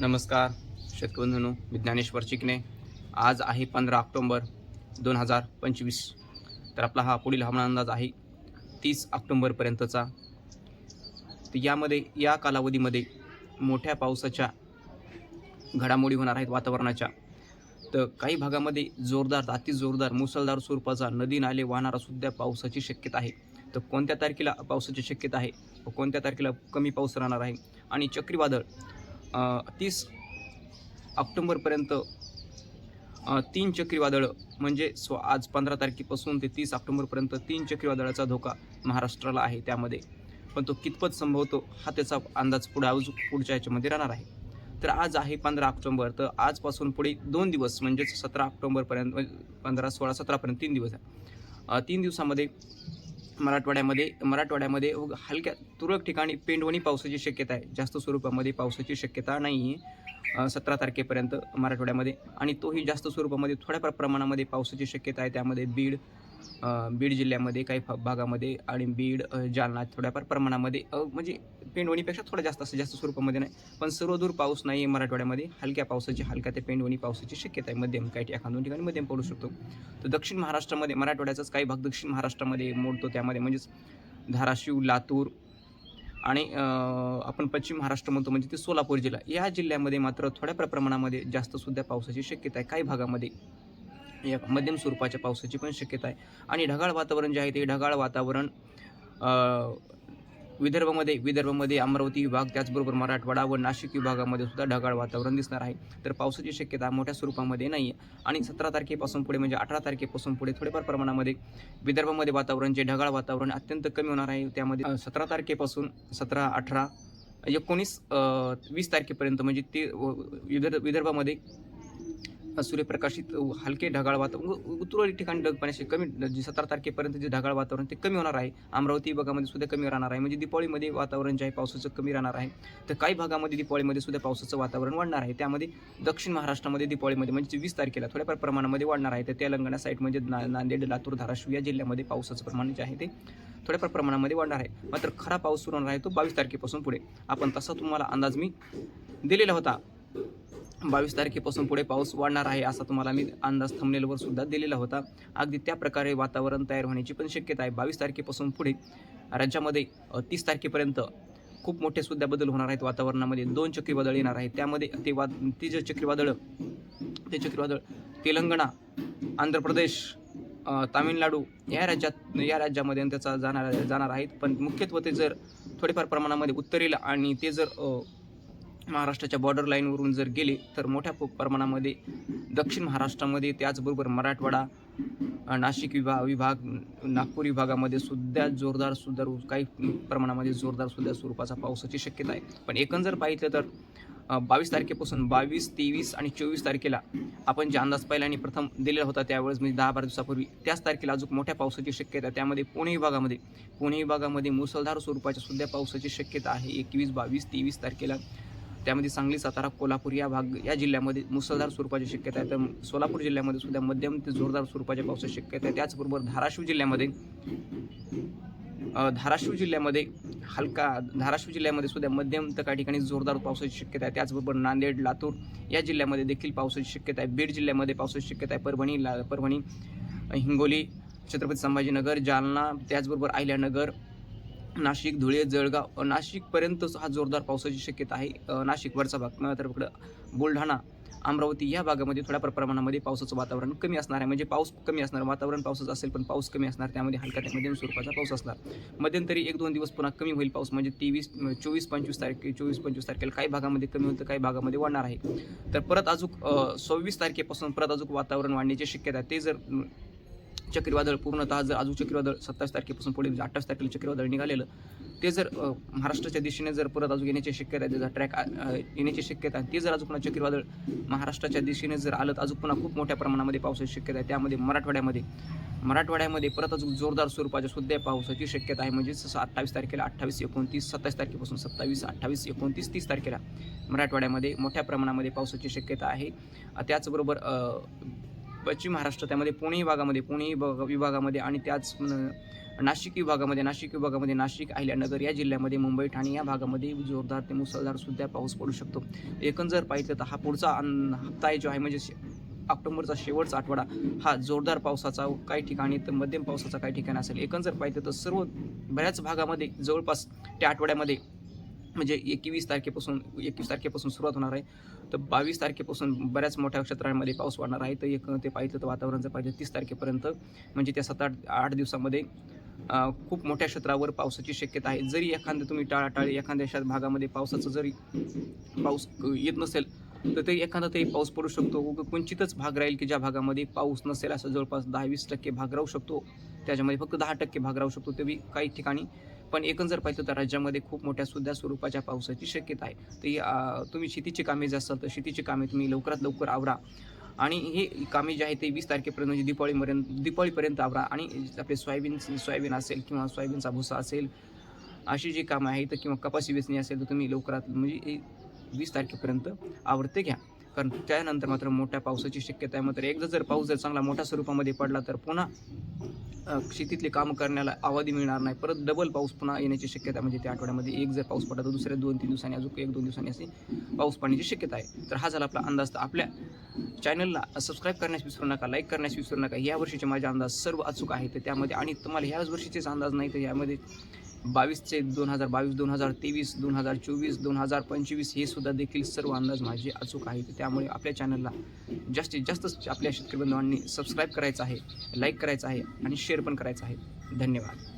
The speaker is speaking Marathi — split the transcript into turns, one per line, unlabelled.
नमस्कार शेतकबंधूंनो मी ज्ञानेश्वर चिकणे आज आहे पंधरा ऑक्टोंबर दोन हजार पंचवीस. तर आपला हा पुढील हवामान अंदाज आहे तीस ऑक्टोंबरपर्यंतचा. तर यामध्ये या कालावधीमध्ये मोठ्या पावसाच्या घडामोडी होणार आहेत वातावरणाच्या. तर काही भागामध्ये जोरदार अति जोरदार मुसळधार स्वरूपाचा नदी नाले वाहणारा सुद्धा पावसाची शक्यता आहे. तर कोणत्या तारखेला पावसाची शक्यता आहे व कोणत्या तारखेला कमी पाऊस राहणार आहे? आणि चक्रीवादळ तीस ऑक्टोंबरपर्यंत तीन चक्रीवादळं म्हणजे स्व आज पंधरा तारखेपासून ते तीस ऑक्टोंबरपर्यंत तीन चक्रीवादळाचा धोका महाराष्ट्राला आहे त्यामध्ये. पण तो कितपत संभवतो हा त्याचा अंदाज पुढे आज पुढच्या याच्यामध्ये राहणार आहे. तर आज आहे पंधरा ऑक्टोंबर तर आजपासून पुढे दोन दिवस म्हणजेच सतरा ऑक्टोंबरपर्यंत म्हणजे पंधरा सोळा सतरापर्यंत तीन दिवस आहे. तीन दिवसामध्ये मराठवाड्यामध्ये मराठवाड्यामध्ये हलक्या तुरळक ठिकाणी पेंडवणी पावसाची शक्यता आहे. जास्त स्वरूपामध्ये पावसाची शक्यता नाही आहे सतरा तारखेपर्यंत मराठवाड्यामध्ये. आणि तोही जास्त स्वरूपामध्ये थोड्याफार प्रमाणामध्ये पावसाची शक्यता आहे. त्यामध्ये बीड बीड जिल्ह्यामध्ये काही भागामध्ये आणि बीड जालना थोड्याफार प्रमाणामध्ये म्हणजे पेंडवणीपेक्षा थोडा जास्त असं जास्त स्वरूपामध्ये नाही. पण सर्वदूर पाऊस नाही आहे मराठवाड्यामध्ये. हलक्या पावसाची हलक्या ते पेंडवणी पावसाची शक्यता आहे. मध्यम काही एखाद दोन ठिकाणी मध्यम पडू शकतो. तर दक्षिण महाराष्ट्रामध्ये मराठवाड्याचाच काही भाग दक्षिण महाराष्ट्रामध्ये मोडतो. त्यामध्ये म्हणजेच धाराशिव लातूर आणि आपण पश्चिम महाराष्ट्र म्हणतो म्हणजे ते सोलापूर जिल्हा. या जिल्ह्यामध्ये मात्र थोड्या प्रमाणामध्ये जास्त सुद्धा पावसाची शक्यता आहे. काही भागामध्ये या मध्यम स्वरूपाच्या पावसाची पण शक्यता आहे. आणि ढगाळ वातावरण जे आहे ते ढगाळ वातावरण विदर्भामध्ये विदर्भामध्ये अमरावती विभाग त्याचबरोबर मराठवाडा व नाशिक विभागामध्ये सुद्धा ढगाळ वातावरण दिसणार आहे. तर पावसाची शक्यता मोठ्या स्वरूपामध्ये नाही आहे आणि सतरा तारखेपासून पुढे म्हणजे अठरा तारखेपासून पुढे थोडेफार प्रमाणामध्ये विदर्भामध्ये वातावरण जे ढगाळ वातावरण अत्यंत कमी होणार आहे त्यामध्ये सतरा तारखेपासून सतरा अठरा एकोणीस वीस तारखेपर्यंत म्हणजे ते विदर्भ विदर्भामध्ये सूर्यप्रकाशित हलके ढगाळ वातावरण तुरळक ठिकाणी ढग पाण्याचे कमी जे सतरा तारखेपर्यंत जे ढगाळ वातावरण ते कमी होणार आहे. अमरावती भागामध्ये सुद्धा कमी राहणार आहे. म्हणजे दिपावळीमध्ये वातावरण जे आहे पावसाचं कमी राहणार आहे. तर काही भागामध्ये दिपावळीमध्ये सुद्धा पावसाचं वातावरण वाढणार आहे. त्यामध्ये दक्षिण महाराष्ट्रामध्ये दिपावळीमध्ये म्हणजे वीस तारखेला थोड्याफार प्रमाणामध्ये वाढणार आहे. तर तेलंगणा साईड म्हणजे ना नांदेड लातूर धाराशिव या जिल्ह्यामध्ये पावसाचं प्रमाण जे आहे ते थोड्याफार प्रमाणामध्ये वाढणार आहे. मात्र खरा पाऊस सुरू होणार आहे तो बावीस तारखेपासून पुढे. आपण तसा तुम्हाला अंदाज मी दिलेला होता. बावीस तारखेपासून पुढे पाऊस वाढणार आहे असा तुम्हाला मी अंदाज थंबनेलवर सुद्धा दिलेला होता. अगदी त्या प्रकारे वातावरण तयार होण्याची पण शक्यता आहे. बावीस तारखेपासून पुढे राज्यामध्ये तीस तारखेपर्यंत खूप मोठे सुद्धा बदल होणार आहेत वातावरणामध्ये. दोन चक्रीवादळ येणार आहेत. त्यामध्ये ते वा ती जे चक्रीवादळ ते चक्रीवादळ तेलंगणा आंध्र प्रदेश तामिळनाडू या राज्यात या राज्यामध्ये त्याचा जाणार जाणार आहेत. पण मुख्यत्वे ते जर थोडेफार प्रमाणामध्ये उत्तरेला आणि ते जर महाराष्ट्राच्या बॉर्डर लाईनवरून जर गेले तर मोठ्या प्रमाणामध्ये दक्षिण महाराष्ट्रामध्ये त्याचबरोबर मराठवाडा नाशिक विभाग विभाग नागपूर विभागामध्ये सुद्धा जोरदार सुद्धा काही प्रमाणामध्ये जोरदार सुद्धा स्वरूपाचा पावसाची शक्यता आहे. पण एकंदर पाहिलं तर बावीस तारखेपासून बावीस तेवीस आणि चोवीस तारखेला आपण जे अंदाज पाहिला आणि प्रथम दिलेला होता त्यावेळेस म्हणजे दहा बारा दिवसापूर्वी त्याच तारखेला अजून मोठ्या पावसाची शक्यता आहे. त्यामध्ये पुणे विभागामध्ये पुणे विभागामध्ये मुसळधार स्वरूपाच्या सुद्धा पावसाची शक्यता आहे. एकवीस बावीस तेवीस तारखेला त्यामध्ये सांगली सातारा कोल्हापूर या भाग या जिल्ह्यामध्ये मुसळधार स्वरूपाची शक्यता आहे तर सोलापूर जिल्ह्यामध्ये सुद्धा मध्यम ते जोरदार स्वरूपाच्या पावसाची शक्यता आहे त्याचबरोबर धाराशिव जिल्ह्यामध्ये धाराशिव जिल्ह्यामध्ये हलका धाराशिव जिल्ह्यामध्ये सुद्धा मध्यम तर काही ठिकाणी जोरदार पावसाची शक्यता आहे. त्याचबरोबर नांदेड लातूर या जिल्ह्यामध्ये देखील पावसाची शक्यता आहे. बीड जिल्ह्यामध्ये पावसाची शक्यता आहे. परभणी ला परभणी हिंगोली छत्रपती संभाजीनगर जालना त्याचबरोबर अहिल्यानगर नाशिक धुळे जळगाव नाशिकपर्यंतच हा जोरदार पावसाची शक्यता आहे. नाशिक वरचा भाग तर इकडं बुलढाणा अमरावती या भागामध्ये थोड्या प्र- प्रमाणामध्ये पावसाचं वातावरण कमी असणार आहे. म्हणजे पाऊस कमी असणार वातावरण पावसाचं असेल पण पाऊस कमी असणार त्यामध्ये हलका ते मध्यम स्वरूपाचा पाऊस असणार. मध्यंतरी एक दोन दिवस पुन्हा कमी होईल पाऊस म्हणजे तेवीस चोवीस पंचवीस तारखे चोवीस पंचवीस तारखेला काही भागामध्ये कमी होतं काही भागामध्ये वाढणार आहे. तर परत अजून सव्वीस तारखेपासून परत अजून वातावरण वाढण्याची शक्यता आहे. ते जर चक्रीवादळ पूर्णतः जर अजून चक्रीवादळ सत्तावीस तारखेपासून पुढे म्हणजे अठ्ठावीस तारखेला चक्रीवादळ निघालेलं ते जर महाराष्ट्राच्या दिशेने जर परत अजून येण्याची शक्यता आहे त्याचा ट्रॅक येण्याची शक्यता आहे ते जर अजून पुन्हा चक्रीवादळ महाराष्ट्राच्या दिशेने जर आलं तर अजून पुन्हा खूप मोठ्या प्रमाणामध्ये पावसाची शक्यता आहे. त्यामध्ये मराठवाड्यामध्ये मराठवाड्यामध्ये परत अजून जोरदार स्वरूपाच्या सुद्धा पावसाची शक्यता आहे. म्हणजे जसं अठ्ठावीस तारखेला अठ्ठावीस एकोणतीस सत्तावीस तारखेपासून सत्तावीस अठ्ठावीस एकोणतीस तीस तारखेला मराठवाड्यामध्ये मोठ्या प्रमाणामध्ये पावसाची शक्यता आहे. त्याचबरोबर पश्चिम महाराष्ट्र त्यामध्ये पुणे विभागामध्ये पुणे विभागामध्ये आणि त्याच नाशिक विभागामध्ये नाशिक विभागामध्ये नाशिक अहिल्यानगर या जिल्ह्यामध्ये मुंबई ठाणे या भागामध्ये जोरदार ते मुसळधार सुद्धा पाऊस पडू शकतो. एकंदर जर तर हा पुढचा हप्ता आहे जो आहे म्हणजे शे- ऑक्टोबरचा शेवटचा आठवडा हा जोरदार पावसाचा काही ठिकाणी तर मध्यम पावसाचा काही ठिकाणी असेल. एकंदर पाहिजे तर सर्व बऱ्याच भागामध्ये जवळपास त्या आठवड्यामध्ये म्हणजे एकवीस तारखेपासून एकवीस तारखेपासून सुरुवात होणार आहे. तर बावीस तारखेपासून बऱ्याच मोठ्या क्षेत्रांमध्ये पाऊस वाढणार आहे. तर एक ते पाहिलं तर वातावरण जर पाहिजे तीस तारखेपर्यंत म्हणजे त्या सात आठ आठ दिवसामध्ये खूप मोठ्या क्षेत्रावर पावसाची शक्यता आहे. जरी एखादं तुम्ही टाळाटाळी एखाद्या अशा भागामध्ये पावसाचं जरी पाऊस येत नसेल तर ते एखादा तरी पाऊस पडू शकतो. उगा क्वचितच भाग राहील की ज्या भागामध्ये पाऊस नसेल असं जवळपास दहा वीस टक्के भाग राहू शकतो. त्याच्यामध्ये फक्त दहा टक्के भाग राहू शकतो. ते बी काही ठिकाणी पण एकूण जर पाहिजे तर राज्यामध्ये खूप मोठ्या सुद्धा स्वरूपाच्या पावसाची शक्यता आहे. तर तुम्ही शेतीची कामे जे असाल तर शेतीची कामे तुम्ही लवकरात लवकर आवरा. आणि हे कामे जे आहे ते वीस तारखेपर्यंत म्हणजे दीपावळीपर्यंत दीपावळीपर्यंत आवरा. आणि आपले सोयाबीन सोयाबीन असेल किंवा सोयाबीनचा भुसा असेल अशी जी कामं आहेत किंवा कपाशी वेचणी असेल तर तुम्ही लवकरात म्हणजे वीस तारखेपर्यंत आवडते घ्या. कारण त्यानंतर मात्र मोठ्या पावसाची शक्यता आहे. मात्र एकदा जर पाऊस जर चांगला मोठ्या स्वरूपामध्ये पडला तर पुन्हा शेतीतले कामं करण्याला आवाधी मिळणार नाही. परत डबल पाऊस पुन्हा येण्याची शक्यता आहे. म्हणजे त्या आठवड्यामध्ये एक जर पाऊस पडला तर दुसऱ्या दोन तीन दिवसांनी अजून एक दोन दिवसांनी असे पाऊस पडण्याची शक्यता आहे. तर हा झाला आपला अंदाज. तर आपल्या चॅनलला सबस्क्राईब करण्यास विसरू नका लाईक करण्यास विसरू नका. या वर्षीचे माझे अंदाज सर्व अचूक आहेत. तर त्यामध्ये आणि तुम्हाला ह्याच वर्षीचेच अंदाज नाही तर यामध्ये बावीसचे दोन हजार बावीस दोन हजार तेवीस दोन हजार चोवीस दोन हजार पंचवीस हे सुद्धा देखील सर्व अंदाज माझे अचूक आहेत. त्यामुळे आपल्या चॅनलला जास्तीत जास्त आपल्या शेतकरी बंधवांनी सबस्क्राईब करायचं आहे लाईक करायचं आहे आणि शेअर पण करायचं आहे. धन्यवाद.